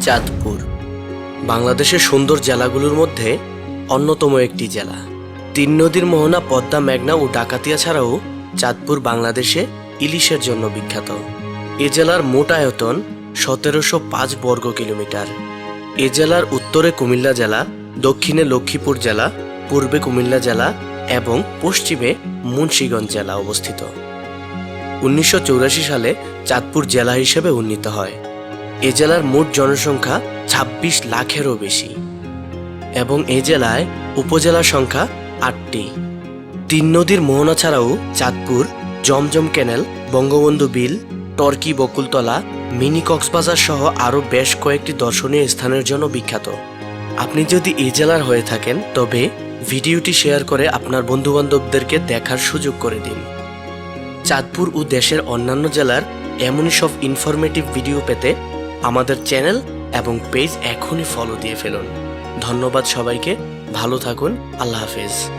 চাঁদপুর। বাংলাদেশের সুন্দর জেলাগুলোর মধ্যে অন্যতম একটি জেলা। তিন নদীর মোহনা, পদ্মা, মেঘনা ও ডাকাতিয়া ছাড়াও চাঁদপুর বাংলাদেশে ইলিশের জন্য বিখ্যাত। এ জেলার মোট আয়তন সতেরোশো পাঁচ বর্গ কিলোমিটার। এ জেলার উত্তরে কুমিল্লা জেলা, দক্ষিণে লক্ষ্মীপুর জেলা, পূর্বে কুমিল্লা জেলা এবং পশ্চিমে মুন্সীগঞ্জ জেলা অবস্থিত। উনিশশো সালে চাঁদপুর জেলা হিসেবে উন্নীত হয়। এ জেলার মোট জনসংখ্যা ছাব্বিশ লাখেরও বেশি এবং এ জেলায় উপজেলার সংখ্যা আটটি। তিন নদীর মোহনা ছাড়াও চাঁদপুর, জমজম ক্যানেল বঙ্গবন্ধু বিল, টর্কি বকুলতলা, মিনি কক্সবাজার সহ আরও বেশ কয়েকটি দর্শনীয় স্থানের জন্য বিখ্যাত। আপনি যদি এই জেলার হয়ে থাকেন, তবে ভিডিওটি শেয়ার করে আপনার বন্ধুবান্ধবদেরকে দেখার সুযোগ করে দিন। চাঁদপুর ও দেশের অন্যান্য জেলার এমনই সব ইনফরমেটিভ ভিডিও পেতে আমাদের চ্যানেল এবং পেজ এখনই ফলো দিয়ে ফেলুন। ধন্যবাদ সবাইকে। ভালো থাকুন। আল্লাহ হাফেজ।